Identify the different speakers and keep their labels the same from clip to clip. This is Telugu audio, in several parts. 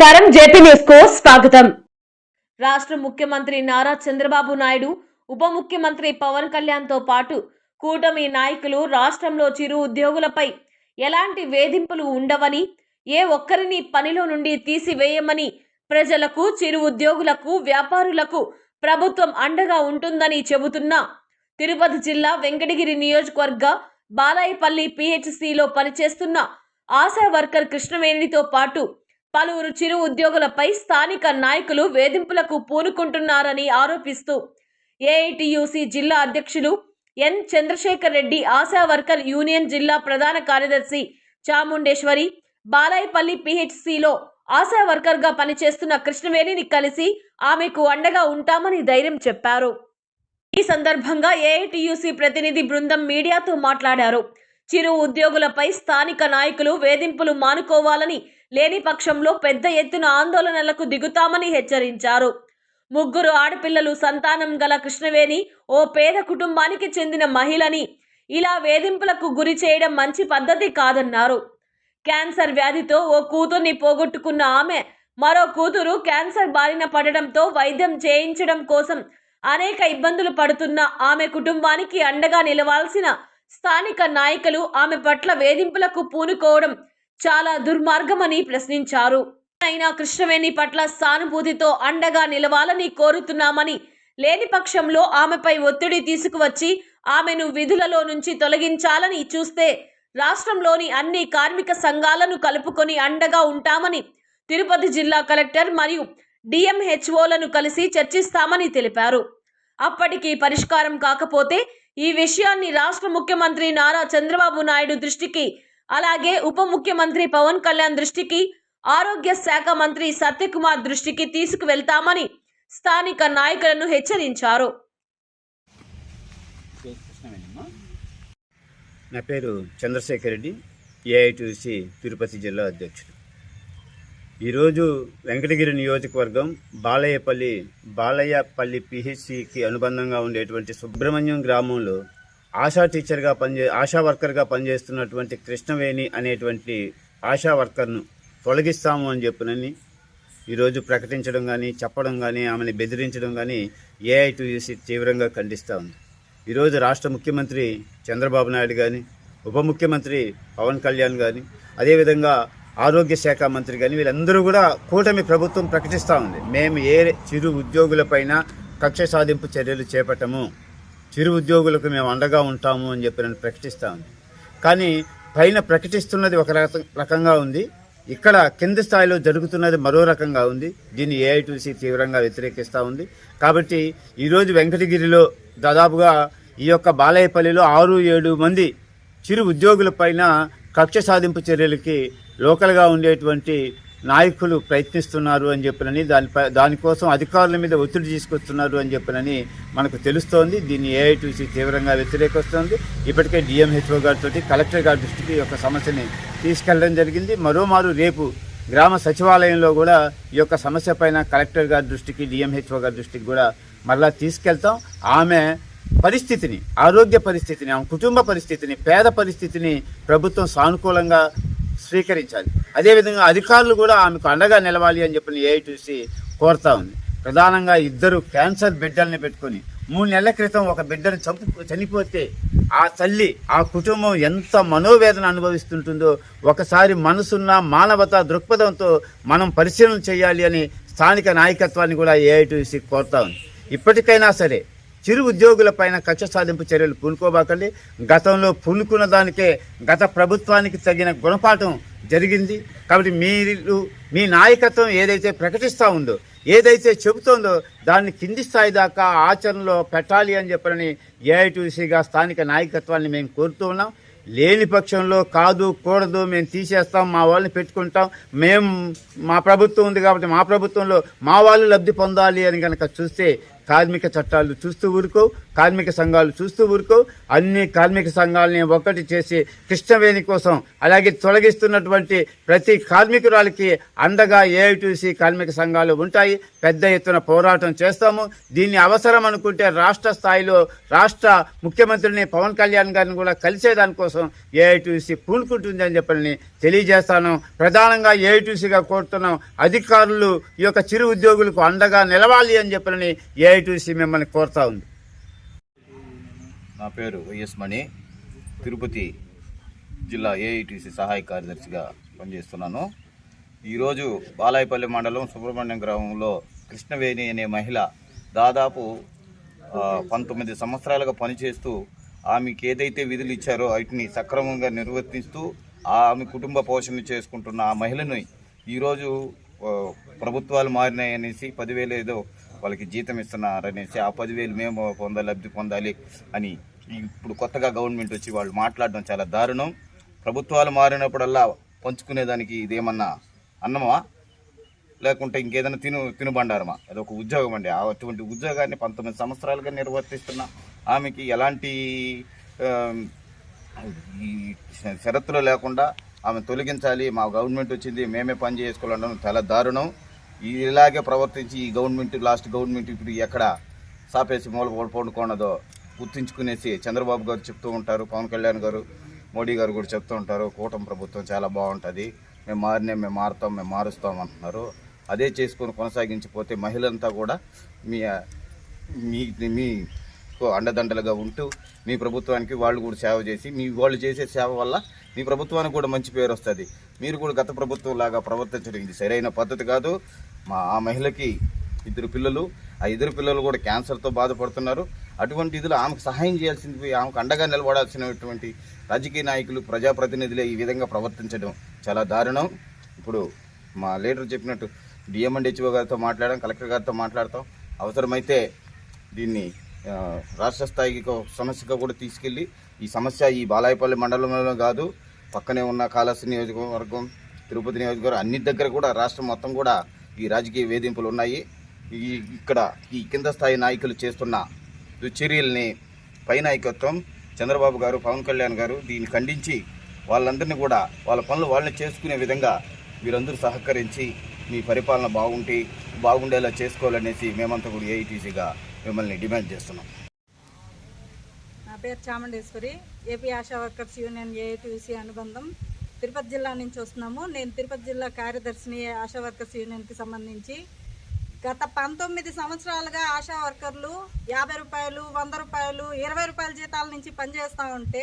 Speaker 1: నమస్కారం. జేపీ న్యూస్కు స్వాగతం. రాష్ట్ర ముఖ్యమంత్రి నారా చంద్రబాబు నాయుడు ఉప ముఖ్యమంత్రి పవన్ కళ్యాణ్తో పాటు కూటమి నాయకులు రాష్ట్రంలో చిరు ఉద్యోగులపై ఎలాంటి వేధింపులు ఉండవని ఏ ఒక్కరిని పనిలో నుండి తీసివేయమని ప్రజలకు చిరు ఉద్యోగులకు వ్యాపారులకు ప్రభుత్వం అండగా ఉంటుందని చెబుతున్న తిరుపతి జిల్లా వెంకటగిరి నియోజకవర్గ బాలాయపల్లి పిహెచ్సిలో పనిచేస్తున్న ఆశా వర్కర్ కృష్ణవేణితో పాటు పలువురు చిరు ఉద్యోగులపై స్థానిక నాయకులు వేధింపులకు పూనుకుంటున్నారని ఆరోపిస్తూ ఏఐటియుసి జిల్లా అధ్యక్షులు N Chandrasekhar Reddy Asha worker union జిల్లా ప్రధాన కార్యదర్శి చాముండేశ్వరి బాలాయపల్లి పిహెచ్సిలో ఆశా వర్కర్గా పనిచేస్తున్న కృష్ణవేణిని కలిసి ఆమెకు అండగా ఉంటామని ధైర్యం చెప్పారు. ఈ సందర్భంగా ఏఐటియుసి ప్రతినిధి బృందం మీడియాతో మాట్లాడారు. చిరు ఉద్యోగులపై స్థానిక నాయకులు వేధింపులు మానుకోవాలని లేని పక్షంలో పెద్ద ఎత్తున ఆందోళనలకు దిగుతామని హెచ్చరించారు. ముగ్గురు ఆడపిల్లలు సంతానం గల కృష్ణవేణి ఓ పేద కుటుంబానికి చెందిన మహిళని ఇలా వేధింపులకు గురి చేయడం మంచి పద్ధతి కాదన్నారు. క్యాన్సర్ వ్యాధితో ఓ కూతుర్ని పోగొట్టుకున్న ఆమె మరో కూతురు క్యాన్సర్ బారిన పడడంతో వైద్యం చేయించడం కోసం అనేక ఇబ్బందులు పడుతున్న ఆమె కుటుంబానికి అండగా నిలవాల్సిన స్థానిక నాయకులు ఆమె పట్ల వేధింపులకు పూనుకోవడం చాలా దుర్మార్గమని ప్రశ్నించారు. అయినా కృష్ణవేణి పట్ల సానుభూతితో అండగా నిలవాలని కోరుతున్నామని లేని పక్షంలో ఆమెపై ఒత్తిడి తీసుకువచ్చి ఆమెను విధులలో నుంచి తొలగించాలని చూస్తే రాష్ట్రంలోని అన్ని కార్మిక సంఘాలను కలుపుకొని అండగా ఉంటామని తిరుపతి జిల్లా కలెక్టర్ మరియు డిఎంహెచ్ఓలను కలిసి చర్చిస్తామని తెలిపారు. అప్పటికి పరిష్కారం కాకపోతే ఈ విషయాన్ని రాష్ట్ర ముఖ్యమంత్రి నారా చంద్రబాబు నాయుడు దృష్టికి అలాగే ఉప ముఖ్యమంత్రి పవన్ కళ్యాణ్ దృష్టికి ఆరోగ్య శాఖ మంత్రి సత్యకుమార్ దృష్టికి తీసుకువెళ్తామని స్థానిక నాయకులను హెచ్చరించారు.
Speaker 2: నా పేరు చంద్రశేఖర్ రెడ్డి ఏఐటీసీ తిరుపతి జిల్లా అధ్యక్షుడు. ఈరోజు వెంకటగిరి నియోజకవర్గం బాలయ్యపల్లి బాలయ్యపల్లి పిహెచ్సికి అనుబంధంగా ఉండేటువంటి సుబ్రహ్మణ్యం గ్రామంలో ఆశా టీచర్గా పనిచే ఆశా వర్కర్గా పనిచేస్తున్నటువంటి కృష్ణవేణి అనేటువంటి ఆశా వర్కర్ను తొలగిస్తాము అని చెప్పినని ఈరోజు ప్రకటించడం కానీ చెప్పడం కానీ ఆమెను బెదిరించడం కానీ ఏఐటీయూసీ తీవ్రంగా ఖండిస్తూ ఉంది. ఈరోజు రాష్ట్ర ముఖ్యమంత్రి చంద్రబాబు నాయుడు కానీ ఉప ముఖ్యమంత్రి పవన్ కళ్యాణ్ కానీ అదేవిధంగా ఆరోగ్య శాఖ మంత్రి కానీ వీళ్ళందరూ కూడా కూటమి ప్రభుత్వం ప్రకటిస్తూ ఉంది. మేము ఏ చిరు ఉద్యోగులపైన కక్ష సాధింపు చర్యలు చేపట్టము. చిరు ఉద్యోగులకు మేము అండగా ఉంటాము అని చెప్పి నన్ను ప్రకటిస్తూ ఉంది. కానీ పైన ప్రకటిస్తున్నది ఒక రకంగా ఉంది. ఇక్కడ కింది స్థాయిలో జరుగుతున్నది మరో రకంగా ఉంది. దీన్ని ఏఐటీసీ తీవ్రంగా వ్యతిరేకిస్తూ ఉంది. కాబట్టి ఈరోజు వెంకటగిరిలో దాదాపుగా ఈ యొక్క బాలయ్యపల్లిలో ఆరు ఏడు మంది చిరు ఉద్యోగులపైన కక్ష సాధింపు చర్యలకి లోకల్గా ఉండేటువంటి నాయకులు ప్రయత్నిస్తున్నారు అని చెప్పినని దానిపై దానికోసం అధికారుల మీద ఒత్తిడి తీసుకొస్తున్నారు అని చెప్పినని మనకు తెలుస్తోంది. దీన్ని ఏఐటీసీ తీవ్రంగా వ్యతిరేకిస్తోంది. ఇప్పటికే డిఎంహెచ్ఓ గారితో కలెక్టర్ గారి దృష్టికి ఈ యొక్క సమస్యని తీసుకెళ్ళడం జరిగింది. మరోమారు రేపు గ్రామ సచివాలయంలో కూడా ఈ యొక్క సమస్య పైన కలెక్టర్ గారి దృష్టికి డిఎంహెచ్ఓ గారి దృష్టికి కూడా మరలా తీసుకెళ్తాం. ఆమె పరిస్థితిని ఆరోగ్య పరిస్థితిని ఆమె కుటుంబ పరిస్థితిని పేద పరిస్థితిని ప్రభుత్వం సానుకూలంగా స్వీకరించాలి. అదేవిధంగా అధికారులు కూడా ఆమెకు అండగా నిలవాలి అని చెప్పిన ఏఐటీసీ కోరుతా ఉంది. ప్రధానంగా ఇద్దరు క్యాన్సర్ బిడ్డల్ని పెట్టుకొని మూడు నెలల క్రితం ఒక బిడ్డను చంపు చనిపోతే ఆ తల్లి ఆ కుటుంబం ఎంత మనోవేదన అనుభవిస్తుంటుందో ఒకసారి మనసున్న మానవత దృక్పథంతో మనం పరిశీలన చేయాలి అని స్థానిక నాయకత్వాన్ని కూడా ఏఐటీసీ కోరుతా ఉంది. ఇప్పటికైనా సరే చిరు ఉద్యోగులపైన కక్ష సాధింపు చర్యలు పూనుకోబాకండి. గతంలో పూనుకున్న దానికే గత ప్రభుత్వానికి తగిన గుణపాఠం జరిగింది. కాబట్టి మీరు మీ నాయకత్వం ఏదైతే ప్రకటిస్తూ ఉందో ఏదైతే చెబుతోందో దాన్ని కింది స్థాయి దాకా ఆచరణలో పెట్టాలి అని చెప్పని ఏఐటీసీగా స్థానిక నాయకత్వాన్ని మేము కోరుతూ ఉన్నాం. లేని పక్షంలో కాదు కూడదు మేము తీసేస్తాం మా వాళ్ళని పెట్టుకుంటాం. మేము మా ప్రభుత్వం ఉంది కాబట్టి మా ప్రభుత్వంలో మా వాళ్ళు లబ్ధి పొందాలి అని కనుక చూస్తే కార్మిక చట్టాలు చూస్తూ ఊరుకో కార్మిక సంఘాలు చూస్తూ ఊరుకో అన్ని కార్మిక సంఘాలని ఒకటి చేసి కృష్ణవేణి కోసం అలాగే తొలగిస్తున్నటువంటి ప్రతి కార్మికురాలకి అండగా ఏఐటీసీ కార్మిక సంఘాలు ఉంటాయి పెద్ద ఎత్తున పోరాటం చేస్తాము. దీన్ని అవసరం అనుకుంటే రాష్ట్ర స్థాయిలో రాష్ట్ర ముఖ్యమంత్రిని పవన్ కళ్యాణ్ గారిని కూడా కలిసేదానికోసం ఏఐటీసీ అని చెప్పని తెలియజేస్తాను. ప్రధానంగా ఏఐటీసీగా కోరుతున్నాం అధికారులు ఈ యొక్క చిరు ఉద్యోగులకు అండగా నిలవాలి అని చెప్పని ఏఐటీసీ మిమ్మల్ని కోరుతా ఉంది.
Speaker 3: నా పేరు వైఎస్ మణి. తిరుపతి జిల్లా ఏఐటిసి సహాయ కార్యదర్శిగా పనిచేస్తున్నాను. ఈరోజు బాలాయపల్లి మండలం సుబ్రహ్మణ్యం గ్రామంలో కృష్ణవేణి అనే మహిళ దాదాపు పంతొమ్మిది సంవత్సరాలుగా పనిచేస్తూ ఆమెకి ఏదైతే విధులు ఇచ్చారో వాటిని సక్రమంగా నిర్వర్తిస్తూ ఆమె కుటుంబ పోషణ చేసుకుంటున్న ఆ మహిళను ఈరోజు ప్రభుత్వాలు మారినాయనేసి పదివేలు ఏదో వాళ్ళకి జీతం ఇస్తున్నారనేసి ఆ పదివేలు మేము పొంద లబ్ధి పొందాలి అని ఇప్పుడు కొత్తగా గవర్నమెంట్ వచ్చి వాళ్ళు మాట్లాడడం చాలా దారుణం. ప్రభుత్వాలు మారినప్పుడల్లా పంచుకునేదానికి ఇదేమన్నా అన్నమా? లేకుంటే ఇంకేదైనా తిను తినుబండారమా? అది ఒక ఉద్యోగం అండి. ఆ అటువంటి ఉద్యోగాన్ని పంతొమ్మిది సంవత్సరాలుగా నిర్వర్తిస్తున్న ఆమెకి ఎలాంటి ఈ షరతులు లేకుండా ఆమె తొలగించాలి. మా గవర్నమెంట్ వచ్చింది మేమే పని చేసుకోవాలనడం చాలా దారుణం. ఇలాగే ప్రవర్తించి ఈ గవర్నమెంట్ లాస్ట్ గవర్నమెంట్ ఇప్పుడు ఎక్కడ సాపేసి మూల పండుకోనదో గుర్తించుకునేసి చంద్రబాబు గారు చెప్తూ ఉంటారు పవన్ కళ్యాణ్ గారు మోడీ గారు కూడా చెప్తూ ఉంటారు కూటమి ప్రభుత్వం చాలా బాగుంటుంది మేము మారినే మేము మారుతాం మేము మారుస్తాం అంటున్నారు. అదే చేసుకొని కొనసాగించిపోతే మహిళంతా కూడా మీ మీ మీకు అండదండలుగా ఉంటూ మీ ప్రభుత్వానికి వాళ్ళు కూడా సేవ చేసి మీ వాళ్ళు చేసే సేవ వల్ల మీ ప్రభుత్వానికి కూడా మంచి పేరు వస్తుంది. మీరు కూడా గత ప్రభుత్వం లాగా ప్రవర్తించడం ఇది సరైన పద్ధతి కాదు. మా ఆ మహిళకి ఇద్దరు పిల్లలు ఆ ఇద్దరు పిల్లలు కూడా క్యాన్సర్తో బాధపడుతున్నారు. అటువంటి ఇదిలో ఆమెకు సహాయం చేయాల్సింది ఆమెకు అండగా నిలబడాల్సినటువంటి రాజకీయ నాయకులు ప్రజాప్రతినిధులే ఈ విధంగా ప్రవర్తించడం చాలా దారుణం. ఇప్పుడు మా లీడర్ చెప్పినట్టు డిఎం హెచ్ఓ గారితో మాట్లాడడం కలెక్టర్ గారితో మాట్లాడతాం. అవసరమైతే దీన్ని రాష్ట్ర స్థాయికి సమస్యగా కూడా తీసుకెళ్ళి ఈ సమస్య ఈ బాలాయపల్లి మండలంలో కాదు పక్కనే ఉన్న కాళహస్తి నియోజకవర్గం తిరుపతి నియోజకవర్గం అన్ని దగ్గర కూడా రాష్ట్రం మొత్తం కూడా ఈ రాజకీయ వేధింపులు ఉన్నాయి. ఈ ఇక్కడ ఈ కింద స్థాయి నాయకులు చేస్తున్న దుశ్చర్యల్ని పై నాయకత్వం చంద్రబాబు గారు పవన్ కళ్యాణ్ గారు దీన్ని ఖండించి వాళ్ళందరినీ కూడా వాళ్ళ పనులు వాళ్ళని చేసుకునే విధంగా మీరందరూ సహకరించి మీ పరిపాలన బాగుంటే బాగుండేలా చేసుకోవాలనేసి మేమంతా కూడా ఏఐటీసీగా మిమ్మల్ని డిమాండ్ చేస్తున్నాం.
Speaker 4: నా పేరు Chamundeswari AP Asha workers union AITC అనుబంధం. తిరుపతి జిల్లా నుంచి వస్తున్నాము. నేను తిరుపతి జిల్లా కార్యదర్శిని ఆశా వర్కర్స్ యూనియన్కి సంబంధించి. గత పంతొమ్మిది సంవత్సరాలుగా ఆశా వర్కర్లు యాభై రూపాయలు వంద రూపాయలు ఇరవై రూపాయల జీతాల నుంచి పనిచేస్తూ ఉంటే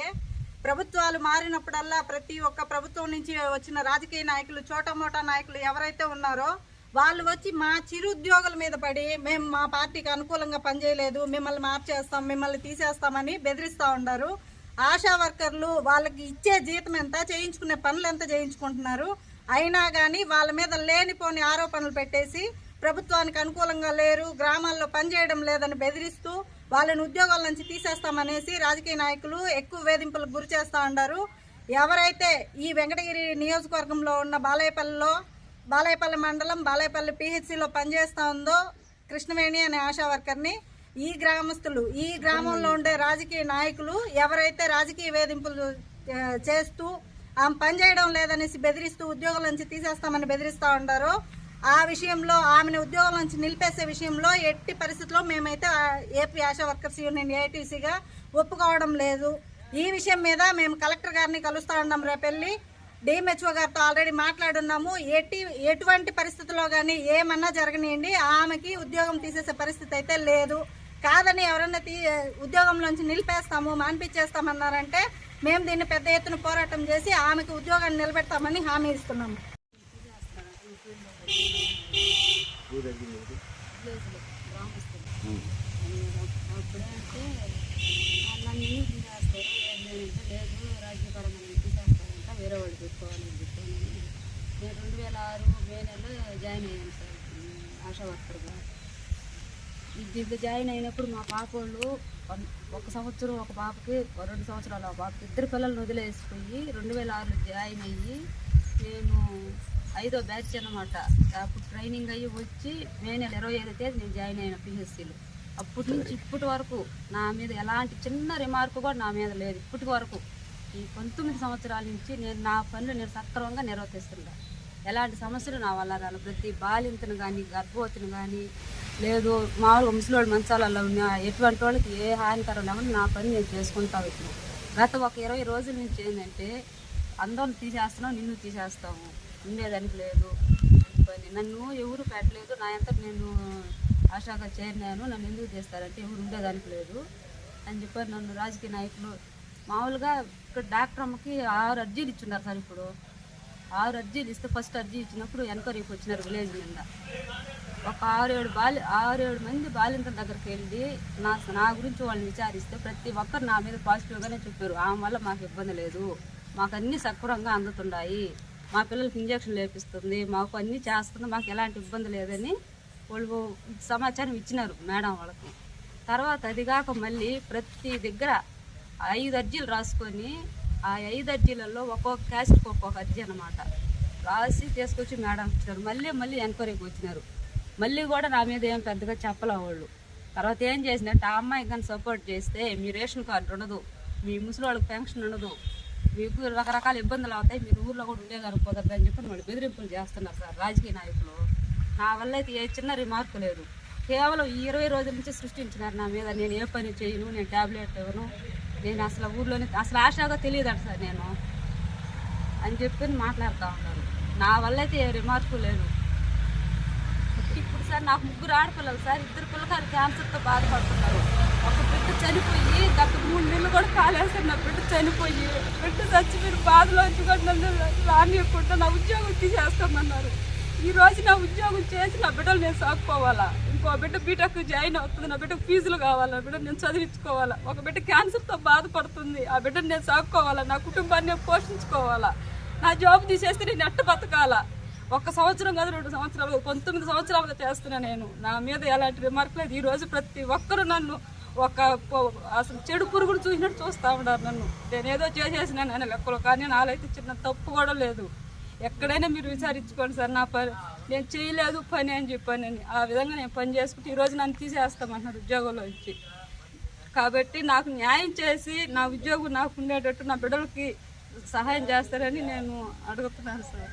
Speaker 4: ప్రభుత్వాలు మారినప్పుడల్లా ప్రతి ఒక్క ప్రభుత్వం నుంచి వచ్చిన రాజకీయ నాయకులు చోటమోటా నాయకులు ఎవరైతే ఉన్నారో వాళ్ళు వచ్చి మా చిరుద్యోగుల మీద పడి మేము మా పార్టీకి అనుకూలంగా పనిచేయలేదు మిమ్మల్ని మార్చేస్తాం మిమ్మల్ని తీసేస్తామని బెదిరిస్తూ ఉన్నారు ఆశా వర్కర్లు వాళ్ళకి ఇచ్చే జీతం ఎంత చేయించుకునే పనులు ఎంత చేయించుకుంటున్నారు? అయినా కానీ వాళ్ళ మీద లేనిపోని ఆరోపణలు పెట్టేసి ప్రభుత్వానికి అనుకూలంగా లేరు గ్రామాల్లో పనిచేయడం లేదని బెదిరిస్తూ వాళ్ళని ఉద్యోగాల నుంచి తీసేస్తామనేసి రాజకీయ నాయకులు ఎక్కువ వేధింపులకు గురి చేస్తూ ఉన్నారు ఎవరైతే ఈ వెంకటగిరి నియోజకవర్గంలో ఉన్న బాలాయపల్లిలో బాలాయపల్లి మండలం బాలాయపల్లి పిహెచ్సిలో పనిచేస్తూ ఉందో కృష్ణవేణి అనే ఆశా వర్కర్ని ఈ గ్రామస్తులు ఈ గ్రామంలో ఉండే రాజకీయ నాయకులు ఎవరైతే రాజకీయ వేధింపులు చేస్తూ ఆమె పనిచేయడం లేదనేసి బెదిరిస్తూ ఉద్యోగాల నుంచి తీసేస్తామని బెదిరిస్తూ ఉంటారో ఆ విషయంలో ఆమెను ఉద్యోగుల నుంచి నిలిపేసే విషయంలో ఎట్టి పరిస్థితుల్లో మేమైతే ఏపీ ఆశా వర్కర్స్ యూనియన్ ఏఐటీసీగా ఒప్పుకోవడం లేదు. ఈ విషయం మీద మేము కలెక్టర్ గారిని కలుస్తూ ఉన్నాం రేపెళ్ళి డిఎంహెచ్ఓ గారితో ఆల్రెడీ మాట్లాడున్నాము. ఎట్టి ఎటువంటి పరిస్థితుల్లో కానీ ఏమన్నా జరగనియండి. ఆమెకి ఉద్యోగం తీసేసే పరిస్థితి అయితే లేదు. కాదని ఎవరన్నా తీ ఉద్యోగంలోంచి నిలిపేస్తాము మాన్పించేస్తామన్నారంటే మేము దీన్ని పెద్ద ఎత్తున పోరాటం చేసి ఆమెకు ఉద్యోగాన్ని నిలబెడతామని హామీ ఇస్తున్నాము
Speaker 5: అప్పుడంటే నన్ను ఎందుకు చేస్తారు లేదు రాజ్యపరంగా నేను తీసేస్తానంట వేరే వాళ్ళు పెట్టుకోవాలని చెప్పి నేను రెండు వేల ఆరు మే నెలలో జాయిన్ అయ్యాను సార్ ఉమ్, ఆశా వర్కర్గా. ఈ జాయిన్ అయినప్పుడు మా పాప వాళ్ళు ఒక సంవత్సరం ఒక పాపకి రెండు సంవత్సరాలు ఒక పాపకి ఇద్దరు పిల్లల్ని వదిలేసిపోయి రెండు వేల ఆరులో జాయిన్ అయ్యి నేను ఐదో బ్యాచ్ అనమాట అప్పుడు ట్రైనింగ్ అయ్యి వచ్చి మే నెల ఇరవై ఐదో తేదీ నేను జాయిన్ అయిన పిహెచ్సిలో అప్పటి నుంచి ఇప్పటి వరకు నా మీద ఎలాంటి చిన్న రిమార్క్ కూడా నా మీద లేదు. ఇప్పటి వరకు ఈ పంతొమ్మిది సంవత్సరాల నుంచి నేను నా పనులు నేను సక్రమంగా నిర్వర్తిస్తున్నాను ఎలాంటి సమస్యలు నా వల్ల రాను ప్రతి బాలింతను కానీ గర్భవతిని కానీ లేదు మామూలుగా ముసలోళ్ళు మంచాలలో ఉన్న ఎటువంటి వాళ్ళకి ఏ హానికరం లేవని నా పని నేను చేసుకుంటా వచ్చిన గత ఒక ఇరవై రోజుల నుంచి ఏంటంటే అందరం తీసేస్తున్నాం నిన్ను తీసేస్తాము. ఉండేదానికి లేదు. పని నన్ను ఎవరు పెట్టలేదు. నా అంతా నేను ఆశాగా చేరినాను. నన్ను ఎందుకు చేస్తారంటే ఎవరు ఉండేదానికి లేదు. అని చెప్పారు నన్ను రాజకీయ నాయకులు. మామూలుగా ఇక్కడ డాక్టర్ అమ్మకి ఆరు అర్జీలు ఇచ్చున్నారు సార్ ఇప్పుడు. ఆరు అర్జీలు ఇస్తే ఫస్ట్ అర్జీ ఇచ్చినప్పుడు ఎంక్వైరీకి వచ్చినారు విలేజ్ నిండా. ఒక ఆరు ఏడు బాలి ఆరు ఏడు మంది బాలింతల దగ్గరికి వెళ్ళి నా నా గురించి వాళ్ళని విచారిస్తే ప్రతి ఒక్కరు నా మీద పాజిటివ్గానే చెప్పారు. ఆమె వల్ల మాకు ఇబ్బంది లేదు. మాకు అన్నీ సక్రమంగా అందుతున్నాయి. మా పిల్లలకి ఇంజక్షన్ లేపిస్తుంది. మాకు అన్నీ చేస్తుంది. మాకు ఎలాంటి ఇబ్బంది లేదని వాళ్ళు సమాచారం ఇచ్చినారు మేడం వాళ్ళకి. తర్వాత అది కాక మళ్ళీ ప్రతి దగ్గర ఐదు అర్జీలు రాసుకొని ఆ ఐదు అర్జీలలో ఒక్కొక్క క్యాస్ట్కి ఒక్కొక్క అర్జీ అనమాట రాసి తీసుకొచ్చి మేడం ఇచ్చినారు మళ్ళీ మళ్ళీ ఎంక్వైరీకి వచ్చినారు. మళ్ళీ కూడా నా మీద ఏం పెద్దగా చెప్పలే వాళ్ళు. తర్వాత ఏం చేసినట్టు ఆ అమ్మాయికి కానీ సపోర్ట్ చేస్తే మీ రేషన్ కార్డు ఉండదు మీ ముసలి వాళ్ళకి పెన్షన్ ఉండదు మీకు రకరకాల ఇబ్బందులు అవుతాయి మీరు ఊర్లో కూడా ఉండేదారు కుదరదు అని చెప్పి వాళ్ళు బెదిరింపులు చేస్తున్నారు సార్ రాజకీయ నాయకులు. నా వల్ల అయితే ఏ చిన్న రిమార్క్ లేదు. కేవలం ఈ ఇరవై రోజుల నుంచి సృష్టించినారు నా మీద. నేను ఏ పని చేయను నేను ట్యాబ్లెట్ ఇవ్వను నేను అసలు ఊర్లోనే అసలు ఆశాగా తెలియదంట సార్ నేను. అని చెప్పి మాట్లాడుతూ ఉన్నారు. నా వల్ల అయితే ఏ రిమార్కు లేదు. ఇప్పుడు సార్ నాకు ముగ్గురు ఆడపిల్లలు సార్ ఇద్దరు పిల్లకాయలు క్యాన్సర్తో బాధపడుతున్నారు. ఒక బిడ్డ చనిపోయి గత మూడు నెలలు కూడా కాలేస్తారు నా బిడ్డ చనిపోయి బిడ్డ చచ్చిపోయిన బాధలోంచి కూడా నన్ను రానియకుండా నా ఉద్యోగం తీసేస్తామన్నారు. ఈ రోజు నా ఉద్యోగం చేసి నా బిడ్డలు నేను సాకుకోవాలా ఇంకో బిడ్డ బీటెక్ జాయిన్ అవుతుంది నా బిడ్డకు ఫీజులు కావాలా నా బిడ్డ నేను చదివించుకోవాలా? ఒక బిడ్డ క్యాన్సర్తో బాధపడుతుంది ఆ బిడ్డను నేను సాకుకోవాలా నా కుటుంబాన్ని నేను పోషించుకోవాలా? నా జాబ్ తీసేస్తే నేను ఎట్ట బతకాలా? ఒక సంవత్సరం కాదు రెండు సంవత్సరాలు పంతొమ్మిది సంవత్సరాలుగా చేస్తున్నా నేను. నా మీద ఎలాంటి రిమార్క్ లేదు. ఈరోజు ప్రతి ఒక్కరు నన్ను ఒక అసలు చెడు పురుగులు చూసినట్టు చూస్తూ ఉన్నారు నన్ను. నేనేదో ఏదో చేసేసినాను అని లెక్కలు కానీ నాలైతే చిన్న తప్పు కూడా లేదు. ఎక్కడైనా మీరు విచారించుకోండి సార్ నా పని నేను చేయలేదు పని అని చెప్పానని ఆ విధంగా నేను పని చేసుకుంటే ఈరోజు నన్ను తీసేస్తామన్నారు ఉద్యోగంలో వచ్చి కాబట్టి నాకు న్యాయం చేసి నా ఉద్యోగం నాకు ఉండేటట్టు నా బిడ్డలకి సహాయం చేస్తారని నేను అడుగుతున్నాను సార్.